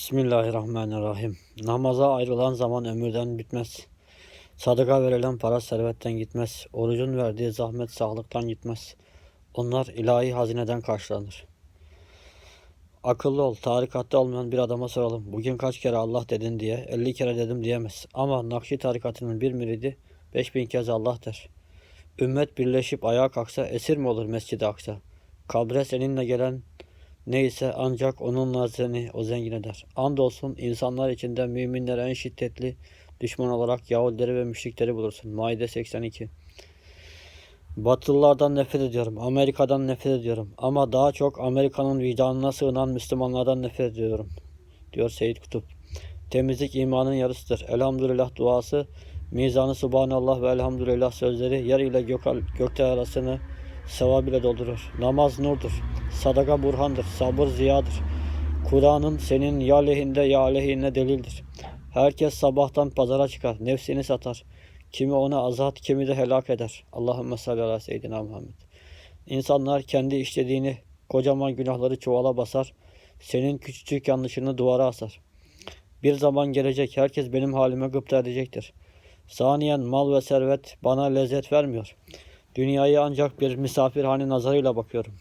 Bismillahirrahmanirrahim. Namaza ayrılan zaman ömürden bitmez. Sadaka verilen para servetten gitmez. Orucun verdiği zahmet sağlıktan gitmez. Onlar ilahi hazineden karşılanır. Akıllı ol. Tarikatta olmayan bir adama soralım. Bugün kaç kere Allah dedin diye 50 kere dedim diyemez. Ama Nakşi tarikatının bir müridi 5000 kez Allah der. Ümmet birleşip ayağa kalksa esir mi olur Mescid-i Aksa? Kabre seninle gelen Neyse ancak onunla seni o zengin eder. Andolsun insanlar içinde müminlere en şiddetli düşman olarak Yahudileri ve müşrikleri bulursun. Maide 82 Batılılardan nefret ediyorum. Amerika'dan nefret ediyorum. Ama daha çok Amerika'nın vicdanına sığınan Müslümanlardan nefret ediyorum. Diyor Seyyid Kutup. Temizlik imanın yarısıdır. Elhamdülillah duası, mizanı subhanallah ve elhamdülillah sözleri yer ile gök, gökte arasını sevap ile doldurur. Namaz nurdur. Sadaka burhandır. Sabır ziyadır. Kur'an'ın senin ya lehinde ya aleyhine delildir. Herkes sabahtan pazara çıkar. Nefsini satar. Kimi ona azat, kimi de helak eder. Allahümme salli ala seyyidina Muhammed. İnsanlar kendi işlediğini, kocaman günahları çuvala basar. Senin küçücük yanlışını duvara asar. Bir zaman gelecek herkes benim halime gıpta edecektir. Saniyen mal ve servet bana lezzet vermiyor. Dünyayı ancak bir misafirhane nazarıyla bakıyorum.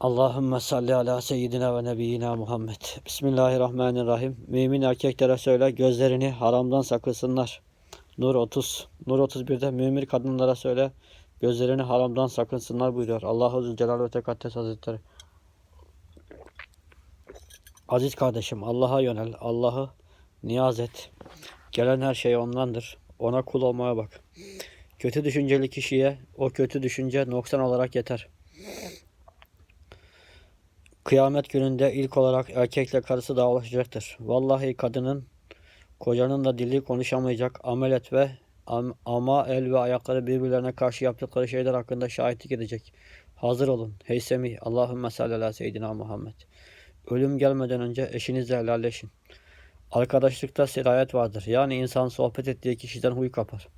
Allahümme salli ala seyyidina ve nebiyyina Muhammed. Bismillahirrahmanirrahim. Mümin erkeklere söyle gözlerini haramdan sakınsınlar. Nur 30. Nur 31'de mümin kadınlara söyle gözlerini haramdan sakınsınlar buyuruyor. Allahu Zülcelal ve Tekaddes Hazretleri. Aziz kardeşim Allah'a yönel. Allah'ı niyaz et. Gelen her şey ondandır. Ona kul olmaya bak. Kötü düşünceli kişiye o kötü düşünce noksan olarak yeter. Kıyamet gününde ilk olarak erkekle karısı davalaşacaktır. Vallahi kadının kocanın da dili konuşamayacak amel et ve am- ama el ve ayakları birbirlerine karşı yaptıkları şeyler hakkında şahitlik edecek. Hazır olun. Heysemi Allahümme salli ala seyyidina Muhammed. Ölüm gelmeden önce eşinizle helalleşin. Arkadaşlıkta sirayet vardır. Yani insan sohbet ettiği kişiden huy kapar.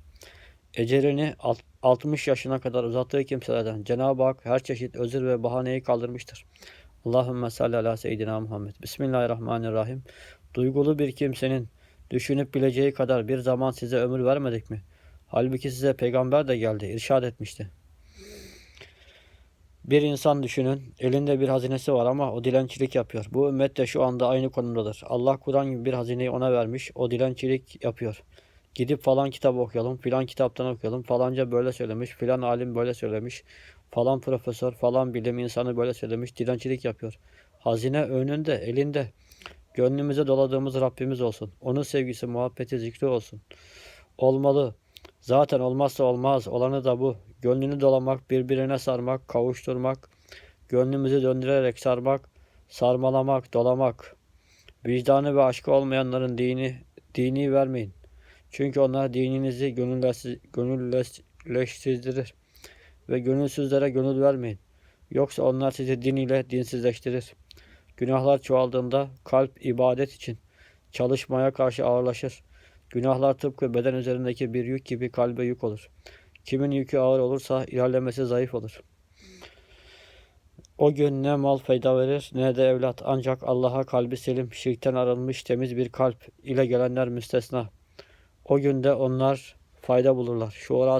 Ecelini alt- 60 yaşına kadar uzattığı kimselerden Cenab-ı Hak her çeşit özür ve bahaneyi kaldırmıştır. Allahümme salli ala seyyidina Muhammed. Bismillahirrahmanirrahim. Duygulu bir kimsenin düşünüp bileceği kadar bir zaman size ömür vermedik mi? Halbuki size peygamber de geldi, irşad etmişti. Bir insan düşünün, elinde bir hazinesi var ama o dilencilik yapıyor. Bu ümmet de şu anda aynı konumdadır. Allah Kur'an gibi bir hazineyi ona vermiş, o dilencilik yapıyor. Gidip falan kitap okuyalım, filan kitaptan okuyalım, falanca böyle söylemiş, filan alim böyle söylemiş, falan profesör, falan bilim insanı böyle söylemiş, dilencilik yapıyor. Hazine önünde, elinde. Gönlümüze doladığımız Rabbimiz olsun. Onun sevgisi, muhabbeti, zikri olsun. Olmalı. Zaten olmazsa olmaz. Olanı da bu. Gönlünü dolamak, birbirine sarmak, kavuşturmak, gönlümüzü döndürerek sarmak, sarmalamak, dolamak. Vicdanı ve aşkı olmayanların dini, dini vermeyin. Çünkü onlar dininizi gönülleştirir ve gönülsüzlere gönül vermeyin. Yoksa onlar sizi din ile dinsizleştirir. Günahlar çoğaldığında kalp ibadet için çalışmaya karşı ağırlaşır. Günahlar tıpkı beden üzerindeki bir yük gibi kalbe yük olur. Kimin yükü ağır olursa ilerlemesi zayıf olur. O gün ne mal fayda verir ne de evlat. Ancak Allah'a kalbi selim, şirkten arınmış temiz bir kalp ile gelenler müstesna. O günde onlar fayda bulurlar. Şuara